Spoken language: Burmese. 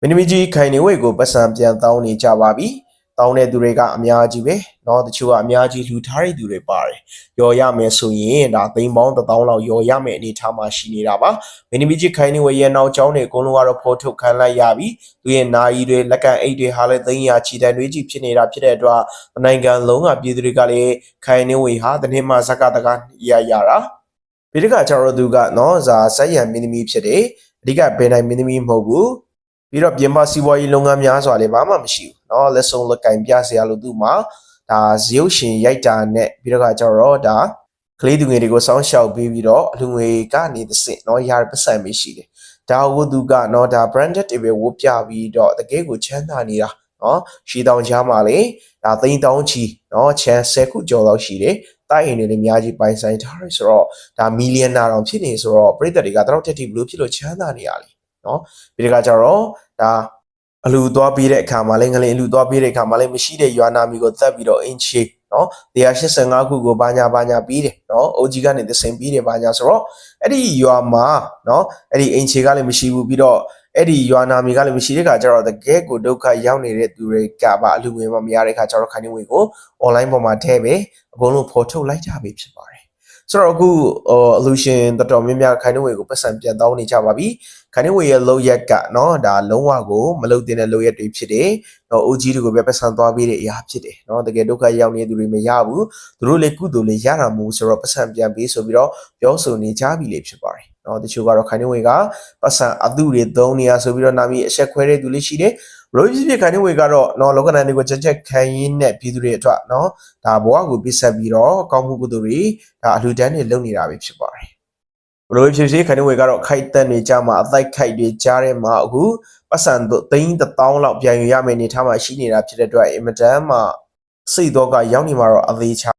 မင်းသမီးကြီးခိုင်နေဝိတ်ကိုပတ်စံပြန်တောင်းနေကြပါပြီ။တောင်းတဲ့သူတွေကအများကြီးပဲ။နော်တချို့ကအများကြီးလူထားတဲ့သူတွေပါတယ်။ရော်ရမယ်ဆိုရင်ဒါသိန်းပေါင်း1000လောက်ရော်ရမယ်အနေထားမှာရှိနေတာပါ။မင်းသမီးကြီးခိုင်နေဝိတ်ရဲ့နောက်ကျောင်းတွေအကုန်လုံးကတော့ဖော်ထုတ်ခံလိုက်ရပြီ။သူရဲ့နာယီတွေလက်ကန်အိတ်တွေဟာလည်းသိန်းရာချီတန်တွေကြီးဖြစ်နေတာဖြစ်တဲ့အတွက်နိုင်ငံလုံးကပြည်သူတွေကလည်းခိုင်နေဝိတ်ဟာတနေ့မှဇက်ကတကားရရတာ။ဒီတကကျတော့သူကနော်ဇာဆက်ရံမင်းသမီးဖြစ်တယ်။အဓိကဘယ်နိုင်မင်းသမီးမဟုတ်ဘူး။ ပြီးတော့ပြင်ပစီးပွားရေးလုပ်ငန်းများစွာလည်းဘာမှမရှိဘူးเนาะလက်ဆုံးလက်ကင်ပြစရာလို့သူ့မှာဒါဇရုပ်ရှင်ရိုက်တာနဲ့ပြီးတော့ကကျတော့ဒါကလေးသူငယ်တွေကိုစောင်းရှောက်ပေးပြီးတော့အလူငွေကနေသစင်เนาะရတဲ့ပတ်စံမရှိတယ်ဒါဝသူကเนาะဒါ branded တွေပဲဝတ်ပြပြီးတော့တကယ်ကိုချမ်းသာနေတာเนาะရှီတောင်ချားမှာလေဒါသိန်းတောင်းချီเนาะချမ်း10ခုကျော်လောက်ရှိတယ်တိုက်ရင်တွေလည်းအများကြီးပိုင်ဆိုင်ထားရဆိုတော့ဒါမီလီယံနာတောင်ဖြစ်နေဆိုတော့ပြည်သက်တွေကတော့တက်တီဘလို့ဖြစ်လို့ချမ်းသာနေရလေ နော်ပြီးတခါကျတော့ဒါအလူသွားပြီးတဲ့အခါမှာလည်းငလင်အလူသွားပြီးတဲ့အခါမှာလည်းမရှိတဲ့ရွာနာမီကိုသတ်ပြီးတော့အင်ချေနော်185ခုကိုဘာညာဘာညာပြီးတယ်နော်အိုဂျီကနေသစင်ပြီးတယ်ဘာညာဆိုတော့အဲ့ဒီရွာမှာနော်အဲ့ဒီအင်ချေကလည်းမရှိဘူးပြီးတော့အဲ့ဒီရွာနာမီကလည်းမရှိတဲ့ခါကျတော့တကယ်ကိုဒုက္ခရောက်နေတဲ့သူတွေကပါအလူငွေမမရတဲ့ခါကျတော့ခိုင်နှင်းငွေကို online ပေါ်မှာထည့်ပဲအကုန်လုံးဖော်ထုတ်လိုက်ကြပြီဖြစ်ပါတယ် ဆိုတော့အခုဟိုအလူရှင်တော်တော်များများခိုင်နေငွေကိုပတ်စံပြန်တောင်းနေကြပါပြီခိုင်နေငွေရဲ့လောက်ရက်ကနော်ဒါလုံးဝကိုမလုတ်တင်တဲ့လောက်ရက်တွေဖြစ်တယ်တော့ OG တွေကိုပဲပတ်စံသွားပေးတဲ့အရာဖြစ်တယ်နော်တကယ်ဒုက္ခရောက်နေတဲ့သူတွေမရဘူးသူတို့လည်းကုသိုလ်လည်းရတာမဟုတ်ဆိုတော့ပတ်စံပြန်ပေးဆိုပြီးတော့ပြောဆိုနေကြပြီလေဖြစ်ပါတယ် နော်တချို့ကတော့ခိုင်နေငွေကပတ်စံအတုတွေသုံးနေရဆိုပြီးတော့နာမည်အဆက်ခွဲတဲ့သူလေးရှိတယ်ရိုးပြပြခိုင်နေဝေကတော့နော်လောကနန်တွေကိုချက်ချက်ခံရင်းနဲ့ပြည်သူတွေအတွက်နော်ဒါဘဝကိုပြဆက်ပြီးတော့ကောင်းမှုကုသိုလ်တွေဒါအလှူဒန်းတွေလုပ်နေတာပဲဖြစ်ပါတယ်ဘလို့ဖြစ်ဖြစ်ခိုင်နေဝေကတော့ခိုက်တန်တွေကြမှာအတိုက်ခိုက်တွေကြားထဲမှာအခုပတ်စံတို့သိန်းတစ်သောင်းလောက်ပြန်ယူရမယ်အနေထားမှာရှိနေတာဖြစ်တဲ့အတွက်အင်မတန်မှစိတ်တော့ကရောက်နေမှာတော့အသေးချ